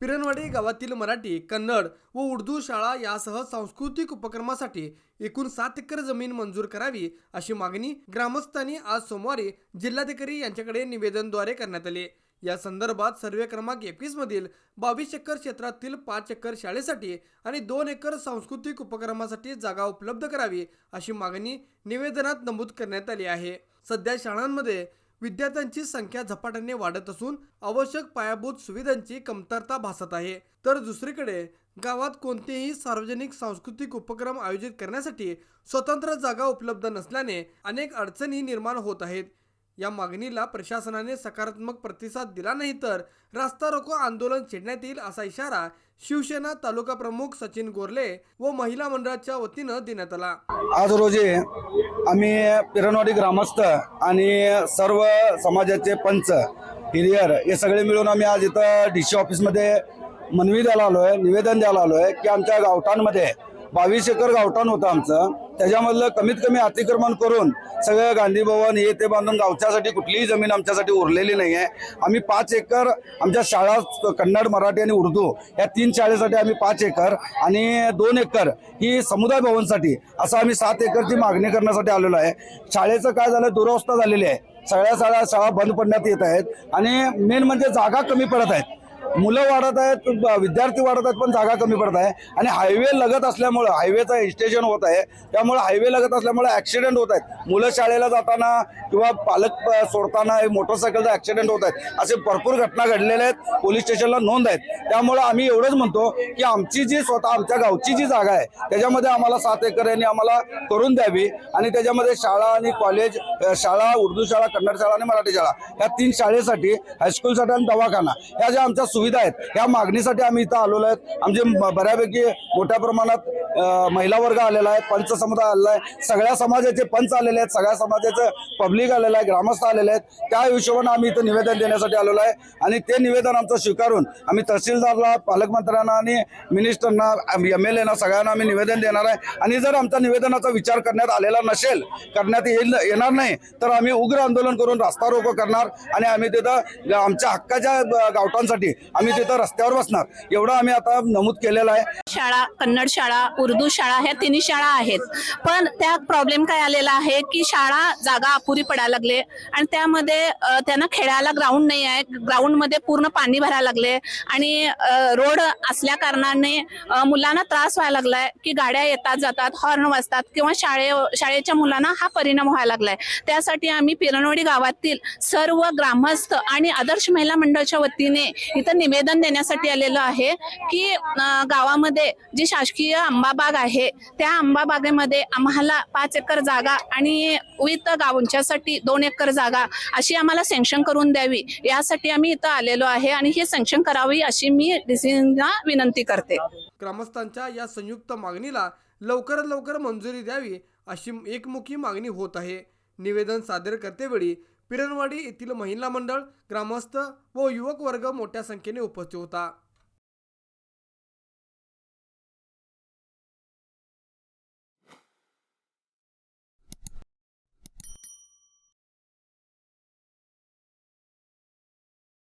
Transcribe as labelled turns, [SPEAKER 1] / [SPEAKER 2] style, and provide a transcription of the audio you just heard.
[SPEAKER 1] पिरणवाडी गावातील मराठी कन्नड व उर्दू शाळा यासह सांस्कृतिक उपक्रमासाठी एकूण सात एकर जमीन मंजूर करावी अशी मागणी ग्रामस्थांनी आज सोमवारी जिल्हाधिकारी यांच्याकडे निवेदनद्वारे करण्यात आली. या संदर्भात सर्वे क्रमांक एकवीस मधील बावीस एकर क्षेत्रातील पाच एकर शाळेसाठी आणि दोन एकर सांस्कृतिक उपक्रमासाठी जागा उपलब्ध करावी अशी मागणी निवेदनात नमूद करण्यात आली आहे. सध्या शाळांमध्ये विद्यार्थ्यांची संख्या झपाट्याने वाढत असून आवश्यक पायाभूत सुविधांची कमतरता भासत आहे. तर दुसरीकडे गावात कोणतेही सार्वजनिक सांस्कृतिक उपक्रम आयोजित करण्यासाठी स्वतंत्र जागा उपलब्ध नसल्याने अनेक अडचणी निर्माण होत आहेत. या मागणीला प्रशासनाने सकारात्मक प्रतिसाद दिला नाही तर रास्ता रोको आंदोलन छेडण्यात येईल असा इशारा शिवसेना तालुका प्रमुख सचिन गोरले व महिला मंडळाच्या वतीनं देण्यात आला.
[SPEAKER 2] आज रोजी आम्ही पिरणवाडी ग्रामस्थ आणि सर्व समाजाचे पंच हिरियर हे सगळे मिळून आम्ही आज इथं डी सी ऑफिसमध्ये मनवी द्यायला आलो आहे निवेदन द्यायला आलो आहे की आमच्या गावठाणमध्ये बावीस एकर गावठाण होतं आमचं. त्याच्यामधलं कमीत कमी अतिक्रमण करून सगळं गांधी भवन हे ते बांधून गावच्यासाठी कुठलीही जमीन आमच्यासाठी उरलेली नाही आहे आम्ही पाच एकर आमच्या शाळा कन्नड मराठी आणि उर्दू या तीन शाळेसाठी आम्ही पाच एकर आणि दोन एकर ही समुदाय भवनसाठी असं आम्ही सात एकरची मागणी करण्यासाठी आलेलो आहे. शाळेचं काय झालं? दुरवस्था झालेली आहे. सगळ्या शाळा शाळा बंद पडण्यात येत आहेत आणि मेन म्हणजे जागा कमी पडत आहेत. मुलं वाढत आहेत विद्यार्थी वाढत आहेत पण जागा कमी पडत आहे. आणि हायवे लगत असल्यामुळं हायवेचं स्टेशन होत आहे. त्यामुळे हायवे लगत असल्यामुळे ऍक्सिडेंट होत आहेत. मुलं शाळेला जाताना किंवा पालक सोडताना मोटरसायकलचा ऍक्सिडेंट होत आहेत. असे भरपूर घटना घडलेल्या आहेत. पोलीस स्टेशनला नोंद आहेत. त्यामुळं आम्ही एवढंच म्हणतो की आमची जी स्वतः आमच्या गावची जी जागा आहे त्याच्यामध्ये आम्हाला सात एकर यांनी आम्हाला करून द्यावी. आणि त्याच्यामध्ये शाळा आणि कॉलेज शाळा उर्दू शाळा कन्नड शाळा आणि मराठी शाळा या तीन शाळेसाठी हायस्कूलसाठी आणि दवाखाना. ह्या ज्या आमच्या सुविधा आहेत. या मागणीसाठी आम्ही इथं आलेलो आहेत. आमचे बऱ्यापैकी मोठ्या प्रमाणात महिला वर्ग आलेला आहे पंच समुदाय आलेला आहे. सगळ्या समाजाचे पंच आलेले आहेत सगळ्या समाजाचं पब्लिक आलेलं आहे ग्रामस्थ आलेले आहेत. त्या हिशोबानं आम्ही इथं निवेदन देण्यासाठी आलेलो आहे. आणि ते निवेदन आमचं स्वीकारून आम्ही तहसीलदारला पालकमंत्र्यांना आणि मिनिस्टरना एम एल एना सगळ्यांना आम्ही निवेदन देणार आहे. आणि जर आमच्या निवेदनाचा विचार करण्यात आलेला नसेल करण्यात येईल येणार नाही तर आम्ही उग्र आंदोलन करून रास्ता रोको करणार आणि आम्ही तिथं आमच्या हक्काच्या गावठांसाठी आम्ही तिथं रस्त्यावर बसणार. एवढं आम्ही आता नमूद केलेलं आहे.
[SPEAKER 3] शाळा कन्नड शाळा उर्दू शाळा ह्या तिन्ही शाळा आहेत. पण त्या प्रॉब्लेम काय आलेला आहे की शाळा जागा अपुरी पडायला लागले आणि त्यामध्ये त्यांना खेळायला ग्राउंड नाही आहे. ग्राउंडमध्ये पूर्ण पाणी भरायला लागले आणि रोड असल्या कारणाने मुलांना त्रास व्हायला लागलाय की गाड्या येतात जातात हॉर्न वाजतात किंवा शाळे शाळेच्या मुलांना हा परिणाम व्हायला लागलाय. त्यासाठी आम्ही पिरणवडी गावातील सर्व ग्रामस्थ आणि आदर्श महिला मंडळाच्या वतीने इथं निवेदन देण्यासाठी आलेलो आहे की गावामध्ये जी शासकीय बाग आहे. त्या आंबाबागेमध्ये आम्हाला पाच एकर जागा आणि विथ गावंच्यासाठी दोन एकर जागा अशी आम्हाला सँक्शन करून द्यावी. यासाठी आम्ही इथं आलेलो आहे आणि ही सँक्शन करावी अशी मी डीसीना विनंती करते.
[SPEAKER 1] ग्रामस्थांच्या या संयुक्त मागणीला लवकरात लवकर मंजुरी द्यावी अशी एकमुखी मागणी होत आहे. निवेदन सादर करतेवेळी पिरणवाडी येथील महिला मंडळ ग्रामस्थ व युवक वर्ग मोठ्या संख्येने उपस्थित होता.